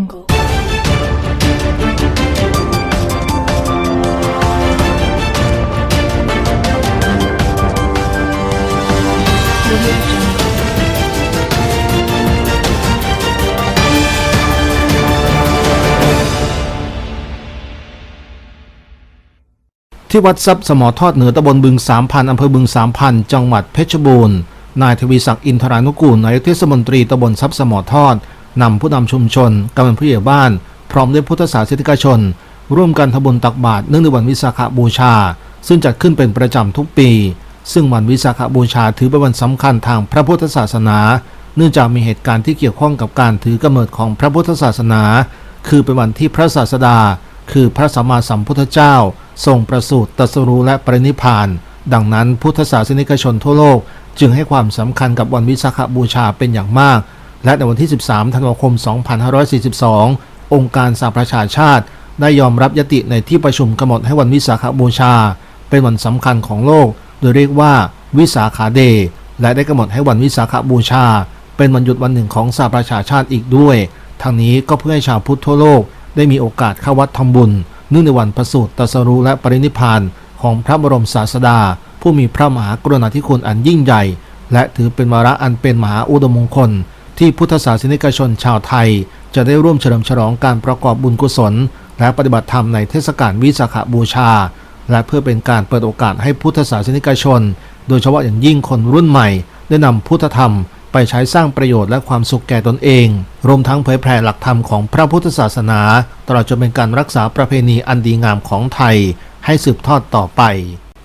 jungle. Jungle. ที่วัดทรัพย์สมอทอดเหนือตำบลบึงสามพันอำเภอบึงสามพันจังหวัดเพชรบูรณ์ นายทวีศักดิ์อินทรานุกูลนายกเทศมนตรีตำบลทรัพย์สมอทอด นำผู้นำชุมชนกำนันผู้ใหญ่บ้าน พร้อมด้วยพุทธศาสนิกชน ร่วมกันทำบุญตักบาตรเนื่องในวันวิสาขบูชา ซึ่งจัดขึ้นเป็นประจำทุกปี ซึ่งวันวิสาขบูชาถือเป็นวันสำคัญทางพระพุทธศาสนา เนื่องจากมีเหตุการณ์ที่เกี่ยวข้องกับการถือกำเนิดของพระพุทธศาสนา คือเป็นวันที่พระศาสดา คือพระสัมมาสัมพุทธเจ้า ทรงประสูติตรัสรู้และปรินิพพาน ดังนั้นพุทธศาสนิกชนทั่วโลก จึงให้ความสำคัญกับวันวิสาขบูชาเป็นอย่างมาก และในวันที่ 13 ธันวาคม 2542 องค์การสหประชาชาติ ได้ยอมรับยติในที่ประชุมกำหนดให้วันวิสาขบูชา เป็นวันสำคัญของโลก โดยเรียกว่าวิสาขาเดย์และได้กำหนดให้วันวิสาขบูชา เป็นวันหยุดวันหนึ่งของสหประชาชาติอีกด้วยทั้งนี้ก็เพื่อให้ชาวพุทธทั่วโลกได้มีโอกาสเข้าวัดทำบุญเนื่องในวันประสูติตรัสรู้และปรินิพพานของพระบรมศาสดา ผู้มีพระมหากรุณาธิคุณอันยิ่งใหญ่ และถือเป็นวาระอันเป็นมหาอุดมมงคล ที่พุทธศาสนิกชนชาวไทย จะได้ร่วมเฉลิมฉลองการประกอบบุญกุศล และปฏิบัติธรรมในเทศกาลวิสาขบูชา และเพื่อเป็นการเปิดโอกาสให้พุทธศาสนิกชน โดยเฉพาะอย่างยิ่งคนรุ่นใหม่ ได้นำพุทธธรรมไปใช้สร้างประโยชน์และความสุขแก่ตนเอง รวมทั้งเผยแผ่หลักธรรมของพระพุทธศาสนา ตลอดจนเป็นการรักษาประเพณีอันดีงามของไทย ให้สืบทอดต่อไป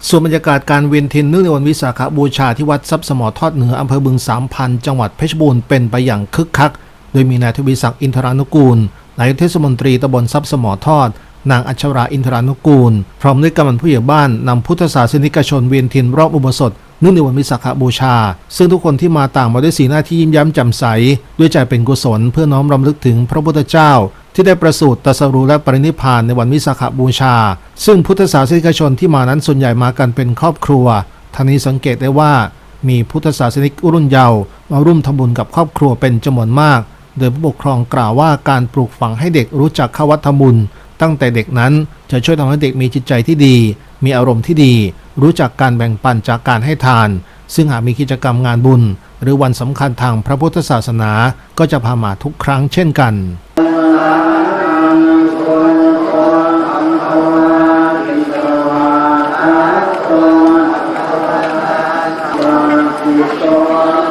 ส่วนบรรยากาศการเวียนเทียนเนื่องในวันวิสาขบูชาที่วัดทรัพย์สมอทอดเหนืออำเภอบึงสามพันจังหวัดเพชรบูรณ์เป็นไปอย่างคึกคัก โดยมีนายทวีศักดิ์อินทรานุกูลนายกเทศมนตรีตำบลทรัพย์สมอทอด นางอัชราอินทรานุกูล พร้อมด้วยกำนันผู้ใหญ่บ้านนำพุทธศาสนิกชนเวียนเทียนรอบอุโบสถเนื่องในวันวิสาขบูชา ซึ่งทุกคนที่มาต่างมาด้วยสีหน้าที่ยิ้มย้มแจ่มใส ด้วยใจเป็นกุศลเพื่อน้อมรำลึกถึงพระพุทธเจ้า ที่ได้ประสูติตรัสรู้และปรินิพานในวันวิสาขบูชา ซึ่งพุทธศาสนิกชนที่มานั้นส่วนใหญ่มากันเป็นครอบครัวทางนี้สังเกตได้ว่ามีพุทธศาสนิกรุ่นเยาว์มาร่วมทำบุญกับครอบครัวเป็นจำนวนมาก โดยผู้ปกครองกล่าวว่าการปลูกฝังให้เด็กรู้จักเข้าวัดทำบุญ ตั้งแต่เด็กนั้นจะช่วยทำให้เด็กมีจิตใจที่ดี มีอารมณ์ที่ดี รู้จักการแบ่งปันจากการให้ทาน ซึ่งหากมีกิจกรรมงานบุญ หรือวันสำคัญทางพระพุทธศาสนาก็จะพามาทุกครั้งเช่นกันวัน โต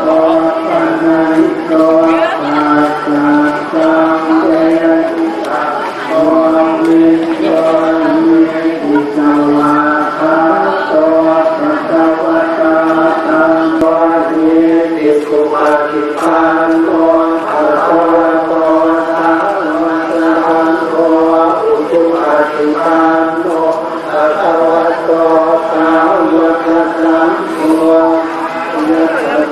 โอปันตัว